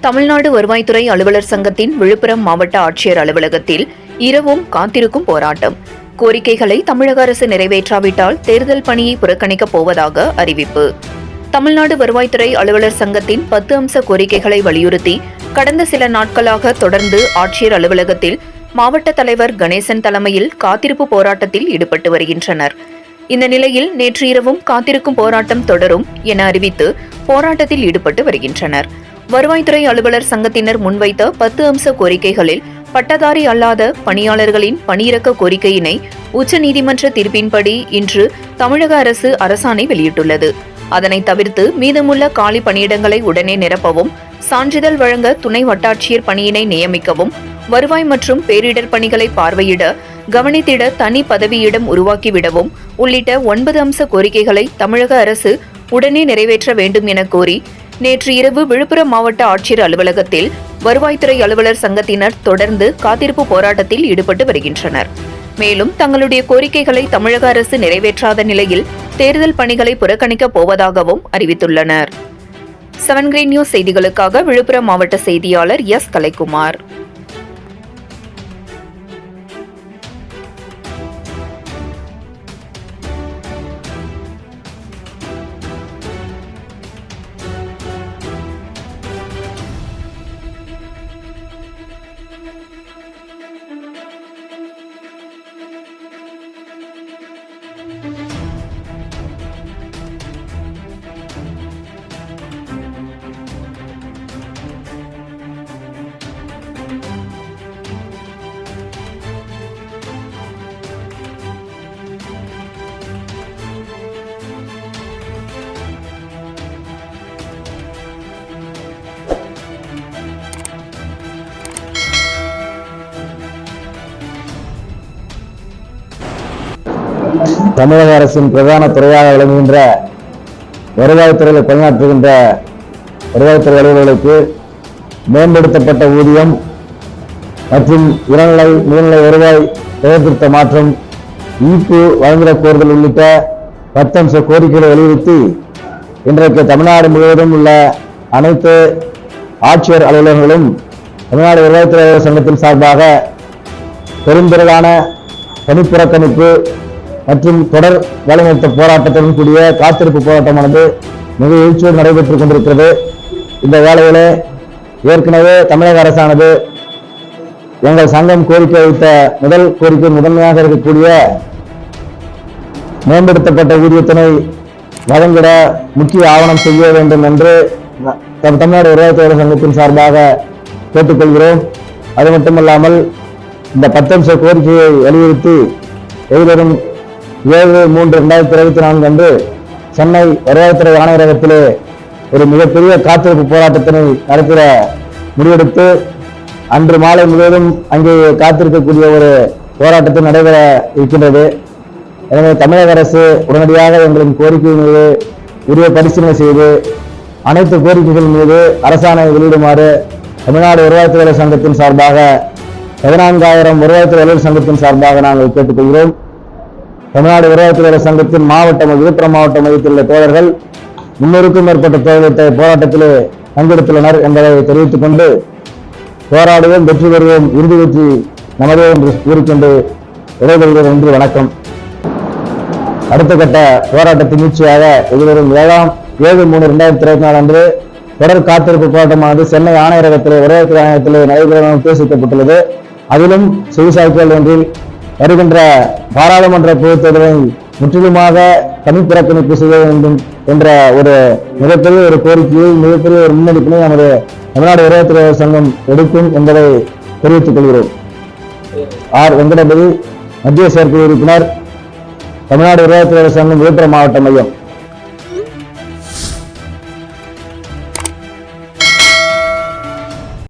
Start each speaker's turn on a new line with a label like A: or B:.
A: தமிழ்நாடு வருவாய்த்துறை அலுவலர் சங்கத்தின் விழுப்புரம் மாவட்ட ஆட்சியர் அலுவலகத்தில் இரவும் காத்திருக்கும் போராட்டம். கோரிக்கைகளை தமிழக அரசு நிறைவேற்றாவிட்டால் தேர்தல் பணியை புறக்கணிக்கப் போவதாக அறிவிப்பு. தமிழ்நாடு வருவாய்த்துறை அலுவலர் சங்கத்தின் பத்து அம்ச கோரிக்கைகளை வலியுறுத்தி கடந்த சில நாட்களாக தொடர்ந்து ஆட்சியர் அலுவலகத்தில் மாவட்ட தலைவர் கணேசன் தலைமையில் காத்திருப்பு போராட்டத்தில் ஈடுபட்டு வருகின்றனர். இந்த நிலையில் நேற்று இரவும் காத்திருக்கும் போராட்டம் தொடரும் என அறிவித்து போராட்டத்தில் ஈடுபட்டு வருகின்றனர். வருவாய்த்துறை அலுவலர் சங்கத்தினர் முன்வைத்த பத்து அம்ச கோரிக்கைகளில் பட்டதாரி அல்லாத பணியாளர்களின் பணியிறக்க கோரிக்கையினை உச்சநீதிமன்ற தீர்ப்பின்படி இன்று தமிழக அரசு அரசாணை வெளியிட்டுள்ளது. அதனை தவிர்த்து மீதமுள்ள காலி பணியிடங்களை உடனே நிரப்பவும் சான்றிதழ் வழங்க துணை வட்டாட்சியர் பணியினை நியமிக்கவும் வருவாய் மற்றும் பேரிடர் பணிகளை பார்வையிட கவனித்திட தனி பதவியிடம் உருவாக்கிவிடவும் உள்ளிட்ட ஒன்பது அம்ச கோரிக்கைகளை தமிழக அரசு உடனே நிறைவேற்ற வேண்டும் என கோரி நேற்று இரவு விழுப்புரம் மாவட்ட ஆட்சியர் அலுவலகத்தில் வருவாய்த்துறை அலுவலர் சங்கத்தினர் தொடர்ந்து காத்திருப்பு போராட்டத்தில் ஈடுபட்டு வருகின்றனர். மேலும் தங்களுடைய கோரிக்கைகளை தமிழக அரசு நிறைவேற்றாத நிலையில் தேர்தல் பணிகளை புறக்கணிக்கப் போவதாகவும் அறிவித்துள்ளனர். செவன் கிரீன் நியூஸ் செய்திகளுக்காக விழுப்புரம் மாவட்ட செய்தியாளர் எஸ். கலைக்குமார்.
B: தமிழக அரசின் பிரதான துறையாக விளங்குகின்ற வருவாய்த்துறையில் பணியாற்றுகின்ற வருவாய்த்துறை அலுவலர்களுக்கு மேம்படுத்தப்பட்ட ஊதியம் மற்றும் இளநிலை முதுநிலை வருவாய் பெயர்திருத்த மாற்றம் ஈப்பு வழங்கிடக் கோருதல் உள்ளிட்ட பத்தம்ச கோரிக்கைகளை வலியுறுத்தி இன்றைக்கு தமிழ்நாடு முழுவதும் உள்ள அனைத்து ஆட்சியர் அலுவலகங்களும் தமிழ்நாடு வருவாய்த்துறை சங்கத்தின் சார்பாக பெருந்திரளான பணிப்புறக்கணிப்பு மற்றும் தொடர் வேலைநிறுத்த போராட்டத்துடன் கூடிய காத்திருப்பு போராட்டமானது மிக எழுச்சியோடு நடைபெற்றுக் கொண்டிருக்கிறது. இந்த வேலையில ஏற்கனவே தமிழக அரசானது எங்கள் சங்கம் கோரிக்கை வைத்த முதல் கோரிக்கை முதன்மையாக இருக்கக்கூடிய மேம்படுத்தப்பட்ட ஊதியத்தினை வழங்கிட முக்கிய ஆவணம் செய்ய வேண்டும் என்று தம்- தமிழ்நாடு வருவாய்த்துறை சங்கத்தின் சார்பாக கேட்டுக்கொள்கிறோம். அது மட்டுமல்லாமல் இந்த பத்தம்ச கோரிக்கையை வலியுறுத்தி எதிர்வரும் ஏழு மூன்று ரெண்டாயிரத்தி இருபத்தி நான்கு அன்று சென்னை வருவாய்த்துறை ஆணையரகத்திலே ஒரு மிகப்பெரிய காத்திருப்பு போராட்டத்தினை நடத்திட முடிவெடுத்து அன்று மாலை முழுவதும் அங்கே காத்திருக்கக்கூடிய ஒரு போராட்டத்தில் நடைபெற இருக்கின்றது. எனவே தமிழக அரசு உடனடியாக எங்களின் கோரிக்கை மீது உரிய பரிசீலனை செய்து அனைத்து கோரிக்கைகள் மீது அரசாணை வெளியிடுமாறு தமிழ்நாடு வருவாய்த்துறை சங்கத்தின் சார்பாக பதினான்காயிரம் வருவாய்த்துறை அலுவலர் சங்கத்தின் சார்பாக நாங்கள் கேட்டுக்கொள்கிறோம். தமிழ்நாடு வருவாய்த்துறை சங்கத்தின் மாவட்ட விழுப்புரம் மாவட்ட மையத்தில் உள்ள தோழர்கள் முன்னூறுக்கும் மேற்பட்ட தோழர்கள் போராட்டத்திலே பங்கெடுத்துள்ளனர் என்பதை தெரிவித்துக் கொண்டு போராடுவோம் வெற்றி பெறுவோம் இறுதி வெற்றி நமதே என்று கூறிக்கொண்டு விடைபெறுகிறோம் என்று வணக்கம். அடுத்த கட்ட போராட்டத்தின் நீட்சியாக எதிர்வரும் ஏழாம் ஏழு மூணு ரெண்டாயிரத்தி இருபத்தி நாலு அன்று தொடர் காத்திருப்பு போராட்டமானது சென்னை ஆணையரகத்திலே வருவாய்த்துறை ஆணையத்திலே நடைபெறும் உத்தேசிக்கப்பட்டுள்ளது அதிலும் செய்திசாய்ப்புகள் ஒன்றில் வருகின்ற பாராளுமன்ற பொதுத் தேர்தலை முற்றிலுமாக தனிப்புறக்கணிப்பு செய்ய வேண்டும் என்ற ஒரு மிகப்பெரிய ஒரு கோரிக்கையை மிகப்பெரிய ஒரு முன்னெடுப்பினை நமது தமிழ்நாடு வருவாய்த்துறை சங்கம் எடுக்கும் என்பதை தெரிவித்துக் கொள்கிறோம். ஆர் வெங்கடபதி மத்திய செயற்குழு உறுப்பினர் தமிழ்நாடு வருவாய்த்துறை சங்கம் விழுப்புரம் மாவட்ட மையம்.